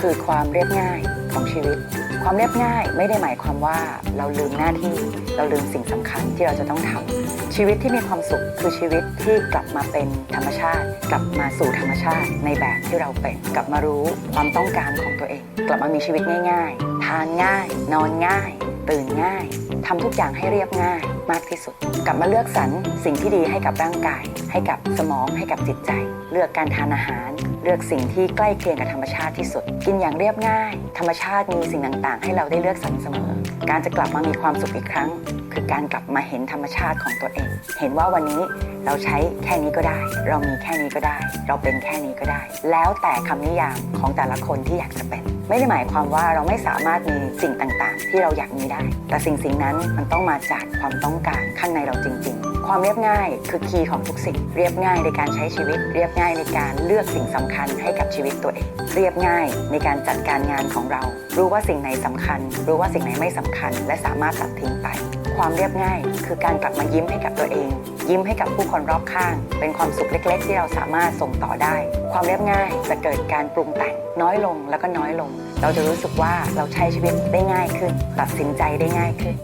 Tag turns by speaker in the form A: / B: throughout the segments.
A: คือความเรียบง่ายของชีวิต ความเรียบง่ายไม่ได้หมายความว่าเราลืมหน้าที่ เราลืมสิ่งสำคัญที่เราจะต้องทำชีวิตที่มีความสุขคือชีวิตที่กลับมาเป็นธรรมชาติ กลับมาสู่ธรรมชาติในแบบที่เราเป็น กลับมารู้ความต้องการของตัวเอง กลับมามีชีวิตง่าย ๆ ทานง่าย นอนง่าย ตื่นง่าย ทำทุกอย่างให้เรียบง่ายมากที่สุด กลับมาเลือกสรรสิ่งที่ดีให้กับร่างกาย ให้กับสมองให้กับจิตใจ เลือกการทานอาหาร เลือกสิ่งที่ใกล้เคียงกับธรรมชาติที่สุด กินอย่างเรียบง่าย ธรรมชาติมีสิ่งต่างๆ ให้เราได้เลือกสรรเสมอ การจะกลับมามีความสุขอีกครั้งคือการกลับมาเห็นธรรมชาติของตัวเอง เห็นว่าวันนี้เราใช้แค่นี้ก็ได้ เรามีแค่นี้ก็ได้ เราเป็นแค่นี้ก็ได้ แล้วแต่คำนิยามของแต่ละคนที่อยากจะเป็น ไม่ได้หมายความว่าเราไม่สามารถมีสิ่งต่างๆ ที่เราอยากมีได้ แต่สิ่งสิ่งนั้นมันต้องมาจากความต้องการข้างในเราจริง ๆความเรียบง่ายคือคีย์ของทุกสิ่ง เรียบง่ายในการใช้ชีวิต เรียบง่ายในการเลือกสิ่งสำคัญให้กับชีวิตตัวเอง เรียบง่ายในการจัดการงานของเรา รู้ว่าสิ่งไหนสำคัญ รู้ว่าสิ่งไหนไม่สำคัญ และสามารถตัดทิ้งไป ความเรียบง่าย คือการกลับมายิ้มให้กับตัวเอง ยิ้มให้กับผู้คนรอบข้าง เป็นความสุขเล็ก ๆ ที่เราสามารถส่งต่อได้ ความเรียบง่ายจะเกิดการปรุงแต่งน้อยลงแล้วก็น้อยลง เราจะรู้สึกว่าเราใช้ชีวิตได้ง่ายขึ้น ตัดสินใจได้ง่ายขึ้น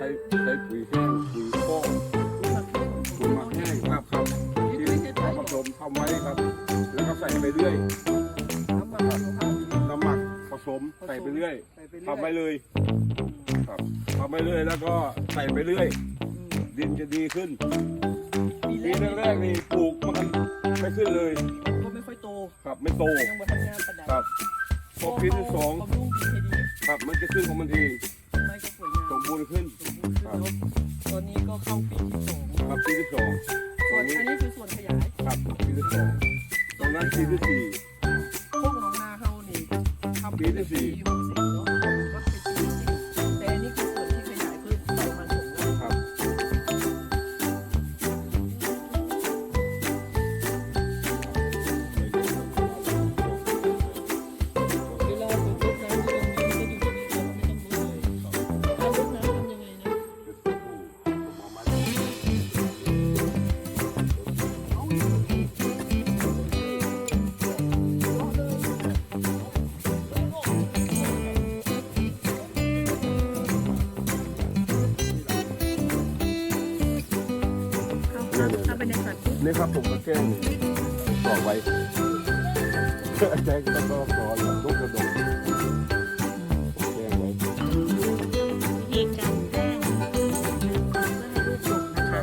B: ใช้
C: ใช้ปุ๋ยแห้งปุ๋ยฟอกปุ๋ยหมักแห้งครับครับที่เอาผสมทำไว้ครับ แล้วก็ใส่ไปเรื่อย
B: น้ำ
C: หมักผสมใส่ไปเรื่อยทำไปเลยครับทำไปเรื่อยแล้วก็ใส่ไปเรื่อย ดินจะดีขึ้น
B: ปีแรก
C: ๆนี่ปลูกมันไม่ขึ้นเลย
B: ก็ไม่ค่อยโต
C: ครับไม่โต
B: ยังบ่ทันงามปานใด
C: ครับพอปีที่สองครับมันจะขึ้นของมันเอง
B: ไม้ ก็สวยงาม
C: สมบูรณ์ขึ้น
B: สมบูรณ์ขึ้นเนอะตอนนี้ก็เข้าปีที่สอง
C: ครับปีที่สอง
B: ส่วนอันนี้คือส่วนขยาย
C: ครับปีที่สองตรงนั้นปีที่สี่
B: โคกหนองนาเฮานี่ทำ
C: ปีที่สี่
B: ปีหกสิบเนาะก็ นี่ครั
C: บผมก็แกล้งต่อไว้แกล้งก็ต้องต่ออย่างลูกกระดกผมแกล้งไว้
B: วิธีการแกล้งเพื่อให้ลูกหลงนะคะ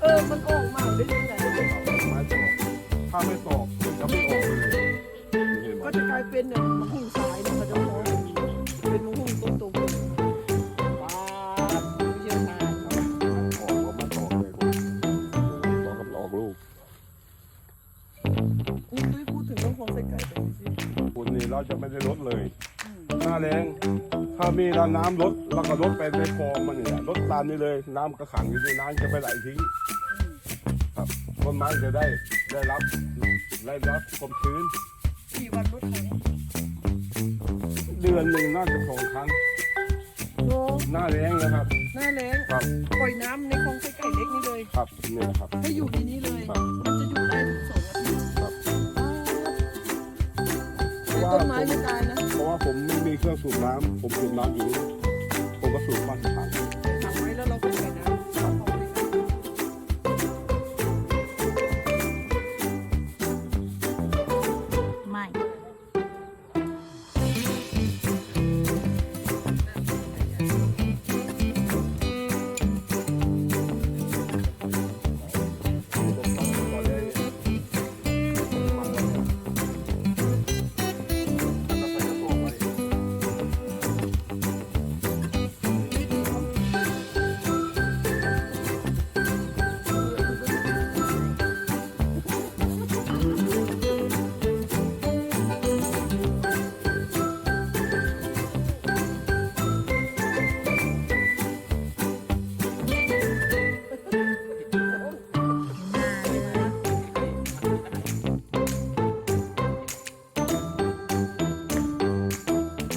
B: เออมันออกมาได้ยังไง
C: ไม้ตอกถ้าไม่ตอกมันจะไม่ออกเลยเห็นไหม
B: ก็จะกลายเป็นเนี่ยมะฮุ่งสายเนี่ยมันจะมองเป็นมะฮุ่งต้น เรา
C: จะไม่ได้ลดเลย หน้าแรงถ้ามีเราน้ำลดเราก็ลดไปในคลองมันเนี่ยลดตามนี้เลย น้ำกระขังอยู่ในน้ำจะไปไหลทิ้งครับต้นไม้จะได้ได้รับได้รับความชื้น
B: กี่วันลดครั้ง
C: เดือนหนึ่งน่าจะสองครั้ง
B: โอ้
C: หน้าแรงนะครับ
B: หน้าแล้ง
C: ครับ
B: ปล่อยน้ำในคลองไส้ไก่เล็กนี่เลย
C: ครับนี่ครับ
B: ให้อยู่ในนี้เลยมันจะอยู่ ต่ต้นไม้ไม่ตายนะ
C: เพราะว่าผมไม่มีเครื่องสูบน้ำผมสูบน้ำอยู่นี่ผมก็สูบมาถัง